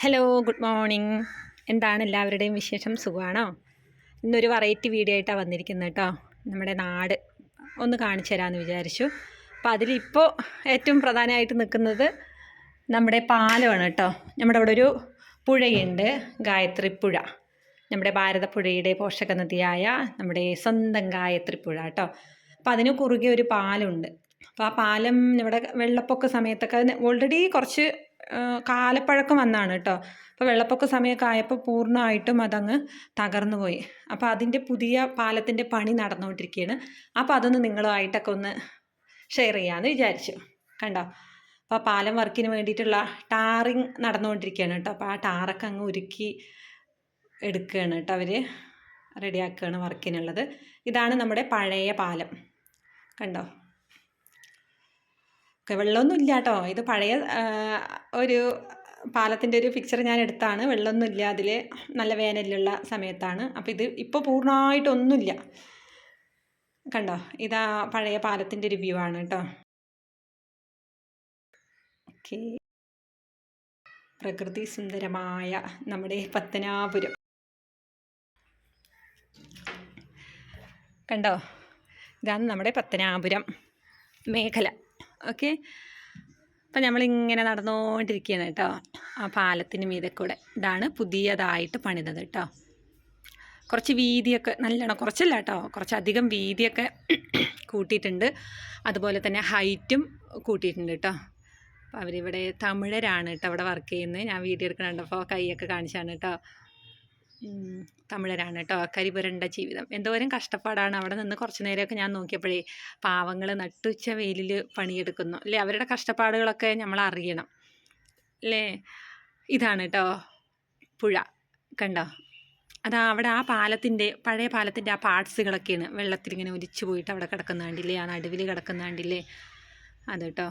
Hello good morning എന്താണ് എല്ലാവരുടെയും വിശേഷം? സുഖമാണോ ഇന്നൊരു വെറൈറ്റി വീഡിയോ ആയിട്ടാണ് വന്നിരിക്കുന്നത് കേട്ടോ നമ്മുടെ നാട് ഒന്ന് കാണിച്ചു തരാമെന്ന് വിചാരിച്ചു. അപ്പോൾ അതിലിപ്പോൾ ഏറ്റവും പ്രധാനമായിട്ട് നിൽക്കുന്നത് നമ്മുടെ പാലമാണ് കേട്ടോ നമ്മുടെ അവിടെ ഒരു പുഴയുണ്ട് ഗായത്രി പുഴ നമ്മുടെ ഭാരതപ്പുഴയുടെ പോഷക നദിയായ നമ്മുടെ സ്വന്തം ഗായത്രി പുഴ കേട്ടോ അപ്പോൾ അതിന് കുറുകെ ഒരു പാലമുണ്ട് അപ്പോൾ ആ പാലം ഇവിടെ വെള്ളപ്പൊക്ക സമയത്തൊക്കെ ഓൾറെഡി കുറച്ച് കാലപ്പഴക്കം വന്നാണ് കേട്ടോ അപ്പോൾ വെള്ളപ്പൊക്ക സമയമൊക്കെ ആയപ്പോൾ പൂർണമായിട്ടും അതങ്ങ് തകർന്നു പോയി. അപ്പോൾ അതിന്റെ പുതിയ പാലത്തിന്റെ പണി നടന്നുകൊണ്ടിരിക്കുകയാണ് അപ്പോൾ അതൊന്ന് നിങ്ങളുമായിട്ടൊക്കെ ഒന്ന് ഷെയർ ചെയ്യാമെന്ന് വിചാരിച്ചു. കണ്ടോ? അപ്പോൾ പാലം വർക്കിന് വേണ്ടിയിട്ടുള്ള ടാറിങ് നടന്നുകൊണ്ടിരിക്കുകയാണ് കേട്ടോ അപ്പോൾ ആ ടാറൊക്കെ അങ്ങ് ഉരുക്കി എടുക്കുകയാണ് കേട്ടോ അവർ റെഡിയാക്കുകയാണ് വർക്കിനുള്ളത് ഇതാണ് നമ്മുടെ പഴയ പാലം. കണ്ടോ? വെള്ളമൊന്നും ഇല്ല കേട്ടോ ഇത് പഴയ ഒരു പാലത്തിന്റെ ഒരു പിക്ചർ ഞാൻ എടുത്താണ്. വെള്ളമൊന്നും ഇല്ല അതിൽ നല്ല വേനലുള്ള സമയത്താണ്. അപ്പോൾ ഇത് ഇപ്പോൾ പൂർണമായിട്ടൊന്നുമില്ല. കണ്ടോ? ഇതാ പഴയ പാലത്തിന്റെ ഒരു വ്യൂ ആണ് കേട്ടോ. ഓക്കെ. പ്രകൃതി സുന്ദരമായ നമ്മുടെ പത്തനാപുരം. കണ്ടോ? ഇതാണ് നമ്മുടെ പത്തനാപുരം മേഖല. ഓക്കെ? അപ്പം നമ്മളിങ്ങനെ നടന്നുകൊണ്ടിരിക്കുകയാണ് കേട്ടോ. ആ പാലത്തിന് മീതെ കൂടെ ഇതാണ് പുതിയതായിട്ട് പണിതത് കേട്ടോ. കുറച്ച് വീതിയൊക്കെ നല്ലോണം കുറച്ചല്ല കേട്ടോ കുറച്ചധികം വീതിയൊക്കെ കൂട്ടിയിട്ടുണ്ട്. അതുപോലെ തന്നെ ഹൈറ്റും കൂട്ടിയിട്ടുണ്ട് കേട്ടോ. അപ്പോൾ അവരിവിടെ തമിഴരാണ് കേട്ടോ അവിടെ വർക്ക് ചെയ്യുന്നത്. ഞാൻ വീഡിയോ എടുക്കണുണ്ടപ്പോൾ കൈയൊക്കെ കാണിച്ചാണ് കേട്ടോ. തമിഴരാണ് കേട്ടോ കരിപുരണ്ട ജീവിതം. എന്തോരം കഷ്ടപ്പാടാണ് അവിടെ നിന്ന് കുറച്ച് നേരമൊക്കെ ഞാൻ നോക്കിയപ്പോഴേ പാവങ്ങൾ നട്ടുച്ച വെയിലിൽ പണിയെടുക്കുന്നു. അല്ലേ? അവരുടെ കഷ്ടപ്പാടുകളൊക്കെ നമ്മൾ അറിയണം. അല്ലേ? ഇതാണ് കേട്ടോ പുഴ. കണ്ടോ? അതാ അവിടെ ആ പാലത്തിന്റെ പഴയ പാലത്തിന്റെ ആ പാർട്സുകളൊക്കെയാണ്. വെള്ളത്തിലിങ്ങനെ ഒലിച്ചു പോയിട്ട് അവിടെ കിടക്കുന്ന കണ്ടില്ലേ? ആ നടുവിൽ കിടക്കുന്ന കണ്ടില്ലേ? അത് കേട്ടോ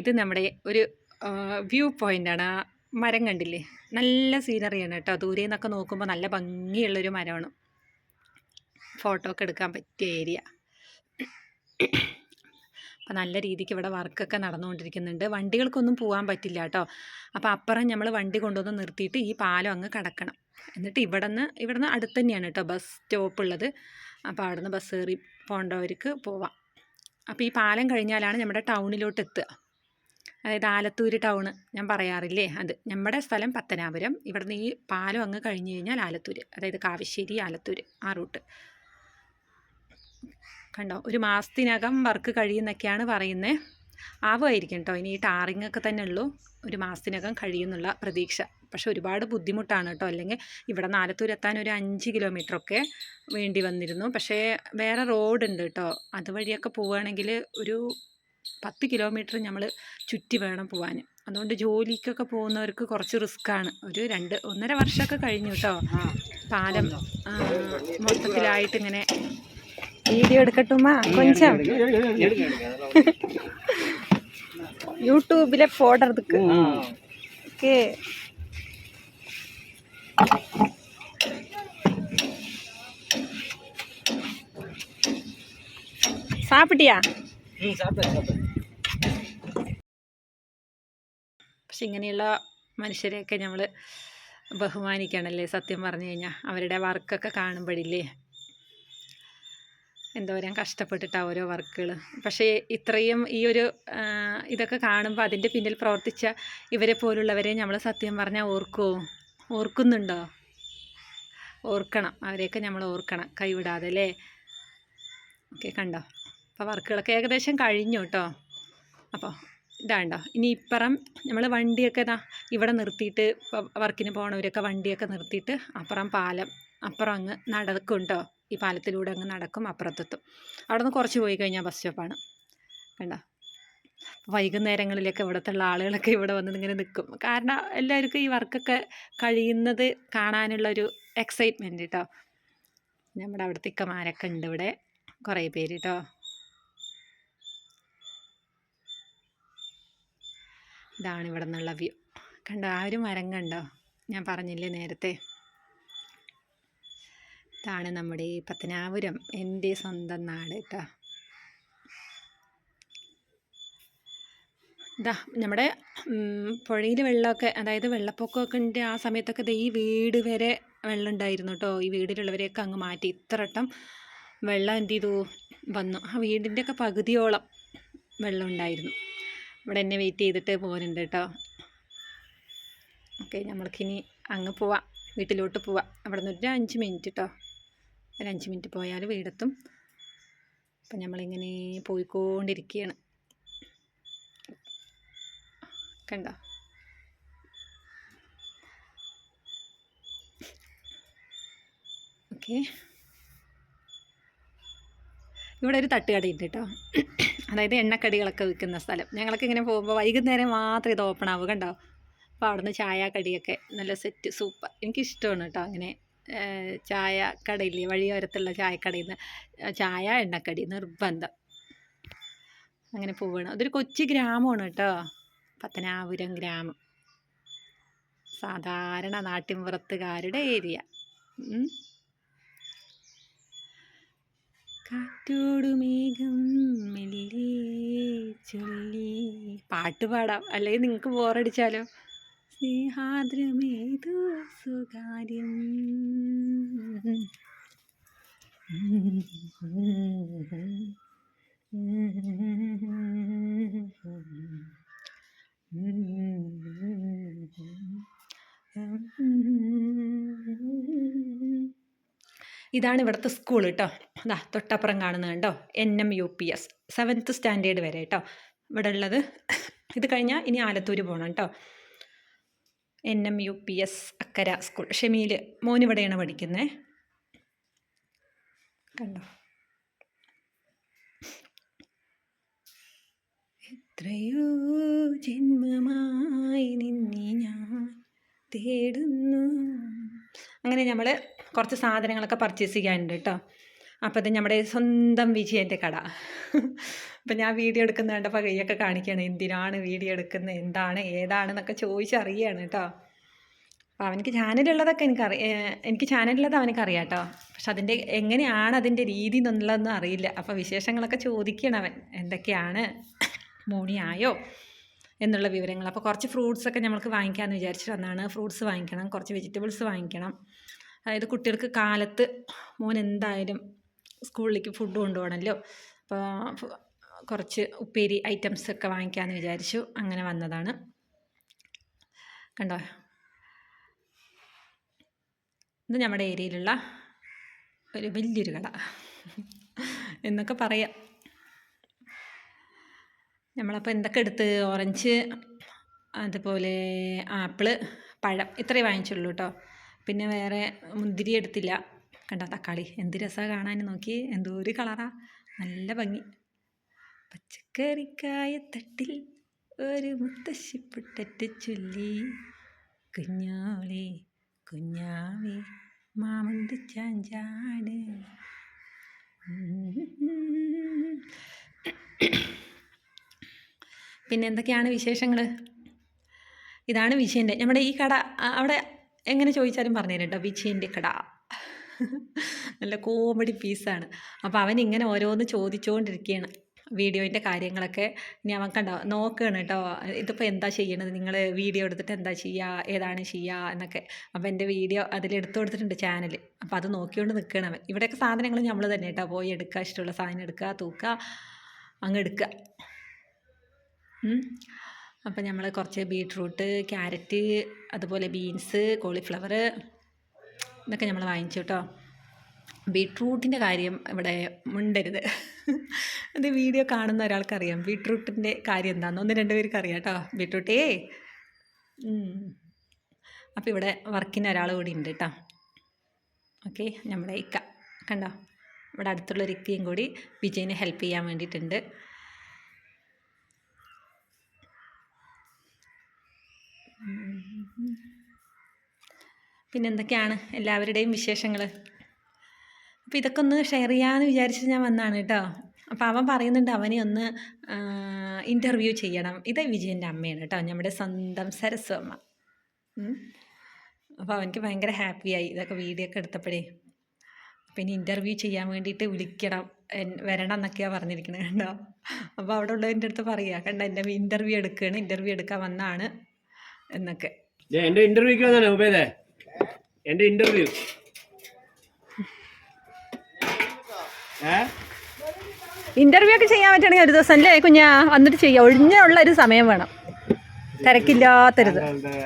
ഇത് നമ്മുടെ ഒരു വ്യൂ പോയിന്റാണ്. ആ മരം കണ്ടില്ലേ? നല്ല സീനറിയാണ് കേട്ടോ. ദൂരെ നിന്നൊക്കെ നോക്കുമ്പോൾ നല്ല ഭംഗിയുള്ളൊരു മരമാണ്. ഫോട്ടോ ഒക്കെ എടുക്കാൻ പറ്റിയ ഏരിയ അപ്പോൾ നല്ല രീതിക്ക് ഇവിടെ വർക്കൊക്കെ നടന്നുകൊണ്ടിരിക്കുന്നുണ്ട്. വണ്ടികൾക്കൊന്നും പോകാൻ പറ്റില്ല കേട്ടോ. അപ്പോൾ അപ്പുറം നമ്മൾ വണ്ടി കൊണ്ടുവന്ന് നിർത്തിയിട്ട് ഈ പാലം അങ്ങ് കടക്കണം. എന്നിട്ട് ഇവിടെ നിന്ന് ഇവിടെ നിന്ന് അടുത്ത് തന്നെയാണ് കേട്ടോ ബസ് സ്റ്റോപ്പ് ഉള്ളത്. അപ്പോൾ അവിടെ നിന്ന് ബസ് കയറി പോകേണ്ടവർക്ക് പോവാം. അപ്പോൾ ഈ പാലം കഴിഞ്ഞാലാണ് നമ്മുടെ ടൗണിലോട്ട് എത്തുക അതായത് ആലത്തൂര് ടൗൺ ഞാൻ പറയാറില്ലേ അത്. നമ്മുടെ സ്ഥലം പത്തനാപുരം. ഇവിടുന്ന് ഈ പാലം അങ്ങ് കഴിഞ്ഞ് കഴിഞ്ഞാൽ ആലത്തൂര്. അതായത് കാവശ്ശേരി ആലത്തൂര് ആ റൂട്ട്. കണ്ടോ? ഒരു മാസത്തിനകം വർക്ക് കഴിയുന്നൊക്കെയാണ് പറയുന്നത് ആവുമായിരിക്കും കേട്ടോ. ഇനി ഈ ടാറിങ് ഒക്കെ തന്നെ ഉള്ളൂ. ഒരു മാസത്തിനകം കഴിയുന്നുള്ള പ്രതീക്ഷ. പക്ഷെ ഒരുപാട് ബുദ്ധിമുട്ടാണ് കേട്ടോ. അല്ലെങ്കിൽ ഇവിടെ നിന്ന് ആലത്തൂർ എത്താൻ ഒരു അഞ്ച് കിലോമീറ്ററൊക്കെ വേണ്ടി വന്നിരുന്നു. പക്ഷേ വേറെ റോഡ് ഉണ്ട് കേട്ടോ. അതുവഴിയൊക്കെ പോവുകയാണെങ്കിൽ ഒരു പത്ത് കിലോമീറ്റർ നമ്മൾ ചുറ്റി വേണം പോകാൻ അതുകൊണ്ട് ജോലിക്കൊക്കെ പോകുന്നവർക്ക് കുറച്ച് റിസ്ക്കാണ് ഒരു രണ്ട് ഒന്നര വർഷമൊക്കെ കഴിഞ്ഞു കേട്ടോ പാലം ആ, മൊത്തത്തിലായിട്ട് ഇങ്ങനെ വീഡിയോ എടുക്കട്ടുമാ കൊഞ്ചം யூடியூப்ல போடுறதுக்கு ஓகே சாப்பிட்டியா പക്ഷെ ഇങ്ങനെയുള്ള മനുഷ്യരെയൊക്കെ നമ്മൾ ബഹുമാനിക്കണല്ലേ? സത്യം പറഞ്ഞു കഴിഞ്ഞാൽ അവരുടെ വർക്കൊക്കെ കാണുമ്പോഴില്ലേ എന്തോരം കഷ്ടപ്പെട്ടിട്ടാണ് ഓരോ വർക്കുകൾ പക്ഷേ ഇത്രയും ഈ ഒരു ഇതൊക്കെ കാണുമ്പോൾ അതിന്റെ പിന്നിൽ പ്രവർത്തിച്ച ഇവരെ പോലുള്ളവരെ നമ്മൾ സത്യം പറഞ്ഞാൽ ഓർക്കുമോ ഓർക്കുന്നുണ്ടോ? ഓർക്കണം. അവരെയൊക്കെ നമ്മൾ ഓർക്കണം. കൈവിടാതെ അല്ലേ? ഓക്കെ കണ്ടോ? അപ്പോൾ വർക്കുകളൊക്കെ ഏകദേശം കഴിഞ്ഞു കേട്ടോ അപ്പോൾ ഇതാണ്ടോ. ഇനി ഇപ്പുറം നമ്മൾ വണ്ടിയൊക്കെ ഇതാ ഇവിടെ നിർത്തിയിട്ട് വർക്കിന് പോകണവരൊക്കെ വണ്ടിയൊക്കെ നിർത്തിയിട്ട് അപ്പുറം പാലം അപ്പുറം അങ്ങ് നടക്കും കേട്ടോ ഈ പാലത്തിലൂടെ അങ്ങ് നടക്കും അപ്പുറത്തെത്തും. അവിടെ നിന്ന് കുറച്ച് പോയി കഴിഞ്ഞാൽ ബസ് സ്റ്റോപ്പാണ്. കണ്ടോ? വൈകുന്നേരങ്ങളിലൊക്കെ ഇവിടുത്തെ ഉള്ള ആളുകളൊക്കെ ഇവിടെ വന്ന് ഇങ്ങനെ നിൽക്കും കാരണം എല്ലാവർക്കും ഈ വർക്കൊക്കെ കഴിയുന്നത് കാണാനുള്ളൊരു എക്സൈറ്റ്മെന്റ് കേട്ടോ നമ്മുടെ അവിടുത്തെ ഇക്കമാരൊക്കെ ഉണ്ട് ഇവിടെ. കുറേ പേര് കേട്ടോ ഇതാണ് ഇവിടെ നിന്നുള്ള വ്യൂ. കണ്ടോ ആ ഒരു മരം കണ്ടോ? ഞാൻ പറഞ്ഞില്ലേ നേരത്തെ? ഇതാണ് നമ്മുടെ പത്തനാപുരം എന്റെ സ്വന്തം നാട് കേട്ടോ. ഇതാ നമ്മുടെ പുഴയിൽ വെള്ളമൊക്കെ അതായത് വെള്ളപ്പൊക്കമൊക്കെ ഉണ്ട് ആ സമയത്തൊക്കെ ദേ ഈ വീട് വരെ വെള്ളം ഉണ്ടായിരുന്നു കേട്ടോ. ഈ വീടിലുള്ളവരെയൊക്കെ അങ്ങ് മാറ്റി. ഇത്രട്ടം വെള്ളം എന്ത് ചെയ്തു? വന്നു. ആ വീടിന്റെയൊക്കെ പകുതിയോളം വെള്ളം ഉണ്ടായിരുന്നു. ഇവിടെ എന്നെ വെയിറ്റ് ചെയ്തിട്ട് പോകുന്നുണ്ട് കേട്ടോ ഓക്കെ നമ്മൾക്കിനി അങ്ങ് പോവാം. വീട്ടിലോട്ട് പോവാം. അവിടെ നിന്ന് ഒരു അഞ്ച് മിനിറ്റ് കേട്ടോ ഒരു അഞ്ച് മിനിറ്റ് പോയാൽ വീടെത്തും. അപ്പം നമ്മളിങ്ങനെ പോയിക്കൊണ്ടിരിക്കുകയാണ് കണ്ടോ? ഓക്കെ ഇവിടെ ഒരു തട്ടുകടയുണ്ട് കേട്ടോ. അതായത് എണ്ണക്കടികളൊക്കെ വിൽക്കുന്ന സ്ഥലം. ഞങ്ങളൊക്കെ ഇങ്ങനെ പോകുമ്പോൾ വൈകുന്നേരം മാത്രം ഇത് ഓപ്പൺ ആവുക കണ്ടോ? അപ്പോൾ അവിടുന്ന് ചായ കടിയൊക്കെ നല്ല സെറ്റ് സൂപ്പർ എനിക്കിഷ്ടമാണ് കേട്ടോ അങ്ങനെ ചായ കടയില്ലേ വഴിയോരത്തുള്ള ചായക്കടയിൽ നിന്ന് ചായ എണ്ണക്കടി നിർബന്ധം. അങ്ങനെ പോവുകയാണ് അതൊരു കൊച്ചു ഗ്രാമമാണ് കേട്ടോ. പത്തനാപുരം ഗ്രാമം. സാധാരണ നാട്ടിൻപുറത്തുകാരുടെ ഏരിയ. കാറ്റോടു മേഘം മെല്ലെ ചൊല്ലി. പാട്ട് പാടാം. അല്ലെങ്കിൽ നിങ്ങൾക്ക് ബോറടിച്ചാലോ സ്നേഹാദ്രമേതു സുകാര്യം ഇതാണ് ഇവിടുത്തെ സ്കൂൾ കേട്ടോ അതാ തൊട്ടപ്പുറം കാണുന്നത് കണ്ടോ? N M U P S seventh standard വരെ കേട്ടോ. ഇവിടെ ഉള്ളത് ഇത് കഴിഞ്ഞാൽ ഇനി ആലത്തൂർ പോകണം കേട്ടോ. N M U P S Akkara school ഷെമിയിൽ മോനിവിടെയാണ് പഠിക്കുന്നത് കണ്ടോ? എത്രയോ ജന്മമായി നിന്നെ ഞാൻ തേടുന്നു. അങ്ങനെ നമ്മൾ കുറച്ച് സാധനങ്ങളൊക്കെ പർച്ചേസ് ചെയ്യാനുണ്ട് കേട്ടോ. അപ്പോൾ ഇത് നമ്മുടെ സ്വന്തം വിജയന്റെ കട. അപ്പം ഞാൻ വീഡിയോ എടുക്കുന്ന കണ്ടപ്പോൾ കൈയൊക്കെ കാണിക്കുകയാണ് എന്തിനാണ് വീഡിയോ എടുക്കുന്നത് എന്താണ്? ഏതാണെന്നൊക്കെ ചോദിച്ചറിയാണ് കേട്ടോ. അപ്പോൾ അവനക്ക് ചാനലുള്ളതൊക്കെ എനിക്കറി എനിക്ക് ചാനലുള്ളത് അവനക്കറിയാം കേട്ടോ പക്ഷെ അതിന്റെ എങ്ങനെയാണ് അതിന്റെ രീതി എന്നുള്ളതൊന്നും അറിയില്ല. അപ്പോൾ വിശേഷങ്ങളൊക്കെ ചോദിക്കണം അവൻ. എന്തൊക്കെയാണ് മോണിയായോ എന്നുള്ള വിവരങ്ങൾ. അപ്പോൾ കുറച്ച് ഫ്രൂട്ട്സൊക്കെ നമ്മൾക്ക് വാങ്ങിക്കാമെന്ന് വിചാരിച്ചിട്ട് വന്നാണ്. ഫ്രൂട്ട്സ് വാങ്ങിക്കണം കുറച്ച് വെജിറ്റബിൾസ് വാങ്ങിക്കണം. അതായത് കുട്ടികൾക്ക് കാലത്ത് മോൻ എന്തായാലും സ്കൂളിലേക്ക് ഫുഡ് കൊണ്ടുപോകണമല്ലോ. അപ്പോൾ കുറച്ച് ഉപ്പേരി ഐറ്റംസ് ഒക്കെ വാങ്ങിക്കാമെന്ന് വിചാരിച്ചു. അങ്ങനെ വന്നതാണ്. കണ്ടോ? ഇത് നമ്മുടെ ഏരിയയിലുള്ള ഒരു വലിയൊരു കട എന്നൊക്കെ പറയാം. നമ്മളപ്പോൾ എന്തൊക്കെ എടുത്ത്? ഓറഞ്ച് അതുപോലെ ആപ്പിൾ പഴം ഇത്രയേ വാങ്ങിച്ചുള്ളൂ കേട്ടോ. പിന്നെ വേറെ മുന്തിരി എടുത്തില്ല. കണ്ടോ? തക്കാളി. എന്ത് രസമാണ് കാണാൻ നോക്കി. എന്തോ ഒരു കളറാ. നല്ല ഭംഗി. പച്ചക്കറിക്കായ തട്ടിൽ ഒരു മുത്തശ്ശിപ്പൊട്ടറ്റ് ചൊല്ലി. കുഞ്ഞോളെ കുഞ്ഞാവേ മാമന്ത് ചാഞ്ചാട്. പിന്നെ എന്തൊക്കെയാണ് വിശേഷങ്ങൾ ഇതാണ് വിജയന്റെ നമ്മുടെ ഈ കട അവിടെ എങ്ങനെ ചോദിച്ചാലും പറഞ്ഞു തരും കേട്ടോ. വിജയന്റെ കട. നല്ല കോമഡി പീസാണ് അപ്പോൾ അവൻ ഇങ്ങനെ ഓരോന്ന് ചോദിച്ചുകൊണ്ടിരിക്കുകയാണ് വീഡിയോന്റെ കാര്യങ്ങളൊക്കെ. അവൻ കണ്ടോ നോക്കുകയാണ് കേട്ടോ ഇതിപ്പോൾ എന്താ ചെയ്യണത്? നിങ്ങൾ വീഡിയോ എടുത്തിട്ട് എന്താ ചെയ്യുക ഏതാണ് ചെയ്യുക എന്നൊക്കെ. അപ്പോൾ എന്റെ വീഡിയോ അതിൽ എടുത്തു കൊടുത്തിട്ടുണ്ട് ചാനൽ അപ്പോൾ അത് നോക്കിക്കൊണ്ട് നിൽക്കണം അവൻ. ഇവിടെയൊക്കെ സാധനങ്ങൾ നമ്മൾ തന്നെ കേട്ടോ പോയി എടുക്കുക ഇഷ്ടമുള്ള സാധനം എടുക്കുക തൂക്കുക അങ്ങ് എടുക്കുക. അപ്പം നമ്മൾ കുറച്ച് ബീട്രൂട്ട് ക്യാരറ്റ് അതുപോലെ ബീൻസ് കോളിഫ്ലവർ ഇതൊക്കെ നമ്മൾ വാങ്ങിച്ചു കേട്ടോ. ബീട്രൂട്ടിന്റെ കാര്യം ഇവിടെ മുണ്ടരുത്. അത് വീഡിയോ കാണുന്ന ഒരാൾക്കറിയാം. ബീട്രൂട്ടിന്റെ കാര്യം എന്താണെന്ന് ഒന്ന് രണ്ട് പേർക്ക് അറിയാം കേട്ടോ. ബീട്രൂട്ടേ അപ്പോൾ ഇവിടെ വർക്കിന് ഒരാൾ കൂടി ഉണ്ട് കേട്ടോ. ഓക്കെ നമ്മുടെ ഇക്ക. കണ്ടോ? ഇവിടെ അടുത്തുള്ള ഒരു ഇക്കയും കൂടി വിജയിനെ ഹെൽപ്പ് ചെയ്യാൻ വേണ്ടിയിട്ടുണ്ട്. പിന്നെ എന്തൊക്കെയാണ് എല്ലാവരുടെയും വിശേഷങ്ങൾ അപ്പോൾ ഇതൊക്കെ ഒന്ന് ഷെയർ ചെയ്യാമെന്ന് വിചാരിച്ചിട്ട് ഞാൻ വന്നതാണ് കേട്ടോ അപ്പോൾ അവൻ പറയുന്നുണ്ട് അവനെ ഒന്ന് ഇന്റർവ്യൂ ചെയ്യണം. ഇത് വിജയന്റെ അമ്മയാണ് കേട്ടോ നമ്മുടെ സ്വന്തം സരസ്വ അമ്മ ഉം. അപ്പോൾ അവനക്ക് ഭയങ്കര ഹാപ്പിയായി ഇതൊക്കെ വീഡിയോ ഒക്കെ എടുത്തപ്പോഴേ. പിന്നെ ഇന്റർവ്യൂ ചെയ്യാൻ വേണ്ടിയിട്ട് വിളിക്കണം. വരണം എന്നൊക്കെയാണ് പറഞ്ഞിരിക്കുന്നത് കണ്ടോ അപ്പോൾ അവിടെ ഉള്ളതിന്റെ അടുത്ത് പറയുക കണ്ട എന്റെ ഇന്റർവ്യൂ എടുക്കുകയാണ് ഇന്റർവ്യൂ എടുക്കാൻ വന്നാണ് എന്നൊക്കെ. ദേ, എന്റെ എന്റെ ഇന്റർവ്യൂ ഇന്റർവ്യൂ ഒക്കെ ചെയ്യാൻ പറ്റുകയാണെങ്കിൽ ഒരു ദിവസം അല്ലേ കുഞ്ഞാ? വന്നിട്ട് ചെയ്യാം. ഒഴിഞ്ഞുള്ള ഒരു സമയം വേണം. തിരക്കില്ലാത്തൊരിത്. എന്താണ്?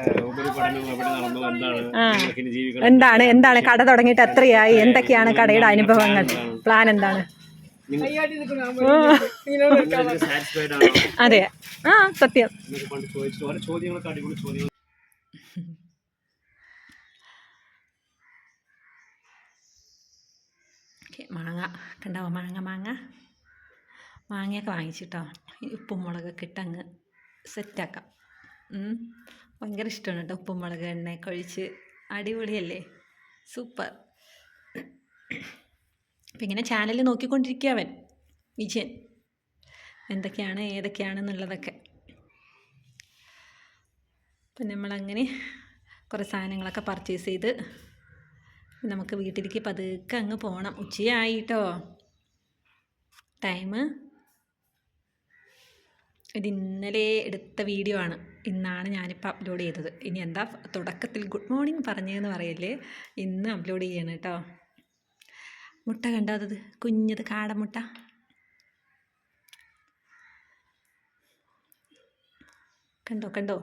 എന്താണ്? എന്താണ്? കട തുടങ്ങിയിട്ട് എത്രയായി? എന്തൊക്കെയാണ് കടയുടെ അനുഭവങ്ങൾ? പ്ലാൻ എന്താണ്? അതെ. ആ സത്യം. മാങ്ങ. കണ്ടാവോ മാങ്ങ മാങ്ങ. മാങ്ങയൊക്കെ വാങ്ങിച്ചിട്ടോ? ഉപ്പും മുളകൊക്കെ ഇട്ട് അങ്ങ് സെറ്റാക്കാം. ഭയങ്കര ഇഷ്ടമാണ് കേട്ടോ ഉപ്പും മുളക് എണ്ണയൊക്കെ ഒഴിച്ച്. അടിപൊളിയല്ലേ? സൂപ്പർ. അപ്പം ഇങ്ങനെ ചാനൽ നോക്കിക്കൊണ്ടിരിക്കുക അവൻ വിജയൻ. എന്തൊക്കെയാണ് ഏതൊക്കെയാണെന്നുള്ളതൊക്കെ അപ്പം നമ്മളങ്ങനെ കുറേ സാധനങ്ങളൊക്കെ പർച്ചേസ് ചെയ്ത് നമുക്ക് വീട്ടിലേക്ക് പതുക്കെ അങ്ങ് പോകണം ഉച്ചയായിട്ടോ? ടൈം ഇത് ഇന്നലെ എടുത്ത വീഡിയോ ആണ്. ഇന്നാണ് ഞാനിപ്പോൾ അപ്ലോഡ് ചെയ്തത്. ഇനി എന്താ തുടക്കത്തിൽ ഗുഡ് മോർണിംഗ് പറഞ്ഞതെന്ന് പറയല്ലേ ഇന്ന് അപ്ലോഡ് ചെയ്യണം കേട്ടോ മുട്ട കണ്ടോ അത് കുഞ്ഞത് കാടമുട്ട കണ്ടോ കണ്ടോ?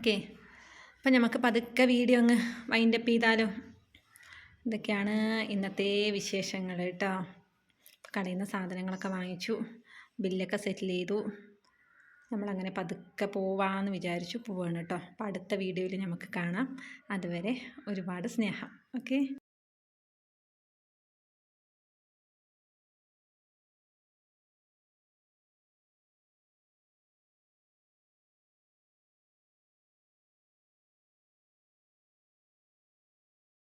ഓക്കെ. അപ്പം നമുക്ക് പതുക്കെ വീഡിയോ അങ്ങ് വൈൻഡപ്പ് ചെയ്താലോ. ഇതൊക്കെയാണ് ഇന്നത്തെ വിശേഷങ്ങൾ കേട്ടോ. കടയിൽ നിന്ന് സാധനങ്ങളൊക്കെ വാങ്ങിച്ചു. ബില്ലൊക്കെ സെറ്റിൽ ചെയ്തു. നമ്മളങ്ങനെ പതുക്കെ പോവാമെന്ന് വിചാരിച്ചു പോവാണ് കേട്ടോ. അപ്പോൾ അടുത്ത വീഡിയോയിൽ നമുക്ക് കാണാം. അതുവരെ ഒരുപാട് സ്നേഹം. ഓക്കെ.